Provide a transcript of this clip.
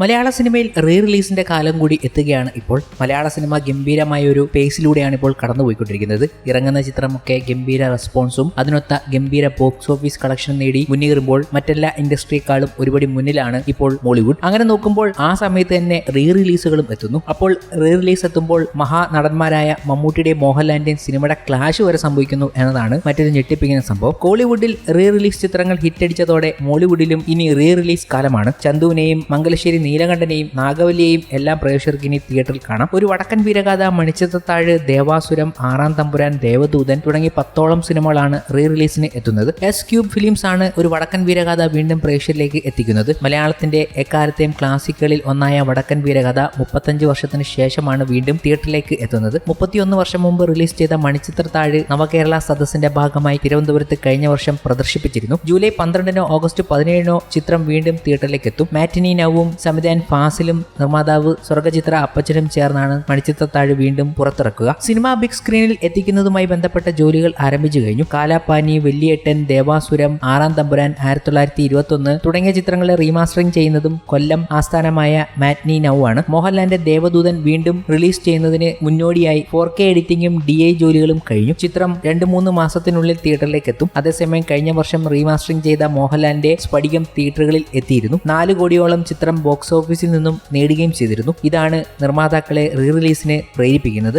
മലയാള സിനിമയിൽ റീ റിലീസിന്റെ കാലം കൂടി എത്തുകയാണ് ഇപ്പോൾ. മലയാള സിനിമ ഗംഭീരമായ ഒരു പേസിലൂടെയാണ് ഇപ്പോൾ കടന്നുപോയിക്കൊണ്ടിരിക്കുന്നത്. ഇറങ്ങുന്ന ചിത്രമൊക്കെ ഗംഭീര റെസ്പോൺസും അതിനൊത്ത ഗംഭീര ബോക്സ് ഓഫീസ് കളക്ഷൻ നേടി മുന്നേറുമ്പോൾ മറ്റെല്ലാ ഇൻഡസ്ട്രിയെക്കാളും ഒരുപടി മുന്നിലാണ് ഇപ്പോൾ ബോളിവുഡ് അങ്ങനെ നോക്കുമ്പോൾ ആ സമയത്ത് തന്നെ റീ റിലീസുകളും എത്തുന്നു. അപ്പോൾ റീ റിലീസ് എത്തുമ്പോൾ മഹാനടന്മാരായ മമ്മൂട്ടിയുടെ മോഹൻലാലിന്റെയും സിനിമയുടെ ക്ലാഷ് വരെ സംഭവിക്കുന്നു എന്നതാണ് മറ്റൊരു ഞെട്ടിപ്പിക്കുന്ന സംഭവം. കോളിവുഡിൽ റീ റിലീസ് ചിത്രങ്ങൾ ഹിറ്റടിച്ചതോടെ മോളിവുഡിലും ഇനി റീ റിലീസ് കാലമാണ്. ചന്തുവിനെയും മംഗലശ്ശേരി നീലകണ്ഠനെയും നാഗവല്ലിയെയും എല്ലാം പ്രേക്ഷകർക്ക് ഇനി തിയേറ്ററിൽ കാണാം. ഒരു വടക്കൻ വീരഗാഥ മണിച്ചത്താഴ് ദേവാസുരം ആറാം തമ്പുരാൻ ദേവദൂതൻ തുടങ്ങി പത്തോളം സിനിമകളാണ് റീ റിലീസിന് എത്തുന്നത്. എസ് ക്യൂബ് ഫിലിംസ് ആണ് ഒരു വടക്കൻ വീരഗാഥ വീണ്ടും പ്രേക്ഷകരിലേക്ക് എത്തിക്കുന്നത്. മലയാളത്തിന്റെ എക്കാലത്തെയും ക്ലാസിക്കുകളിൽ ഒന്നായ വടക്കൻ വീരകഥ മുപ്പത്തഞ്ച് വർഷത്തിന് ശേഷമാണ് വീണ്ടും തിയേറ്ററിലേക്ക് എത്തുന്നത്. മുപ്പത്തിയൊന്ന് വർഷം മുമ്പ് റിലീസ് ചെയ്ത മണിച്ചിത്രത്താഴ് നവകേരള സദസ്സിന്റെ ഭാഗമായി തിരുവനന്തപുരത്ത് കഴിഞ്ഞ വർഷം പ്രദർശിപ്പിച്ചിരുന്നു. ജൂലൈ പന്ത്രണ്ടിനോ ഓഗസ്റ്റ് പതിനേഴിനോ ചിത്രം വീണ്ടും തിയേറ്ററിലേക്ക് എത്തും. മാറ്റിനി നവും സംവിധാൻ ഫാസിലും നിർമ്മാതാവ് സ്വർഗചിത്ര അപ്പച്ചനും ചേർന്നാണ് മണിച്ചിത്രത്താഴ് വീണ്ടും പുറത്തിറക്കുക. സിനിമ ബിഗ് സ്ക്രീനിൽ എത്തിക്കുന്നതുമായി ബന്ധപ്പെട്ട ജോലികൾ ആരംഭിച്ചു കഴിഞ്ഞു. കാലാപ്പാനി വെല്ലിയേട്ടൻ ദേവാസുരം ആറാം തമ്പുരാൻ ആയിരത്തി തൊള്ളായിരത്തി ഇരുപത്തി ഒന്ന് തുടങ്ങിയ ചിത്രങ്ങളെ റീമാസ്റ്ററിംഗ് ചെയ്യുന്നതും കൊല്ലം ആസ്ഥാനമായ മാറ്റ്നി നൌ ആണ്. മോഹൻലാലിന്റെ ദേവദൂതൻ വീണ്ടും റിലീസ് ചെയ്യുന്നതിന് മുന്നോടിയായി ഫോർ കെ എഡിറ്റിംഗും ഡി ഐ ജോലികളും കഴിഞ്ഞു. ചിത്രം രണ്ട് മൂന്ന് മാസത്തിനുള്ളിൽ തിയേറ്ററിലേക്ക് എത്തും. അതേസമയം കഴിഞ്ഞ വർഷം റീമാസ്റ്ററിംഗ് ചെയ്ത മോഹൻലാലിന്റെ സ്ഫടികം തിയേറ്ററുകളിൽ എത്തിയിരുന്നു. നാല് കോടിയോളം ചിത്രം ബോക്സ് ഓഫീസിൽ നിന്നും നേടുകയും ചെയ്തിരുന്നു. ഇതാണ് നിർമ്മാതാക്കളെ റീ റിലീസിനെ പ്രേരിപ്പിക്കുന്നത്.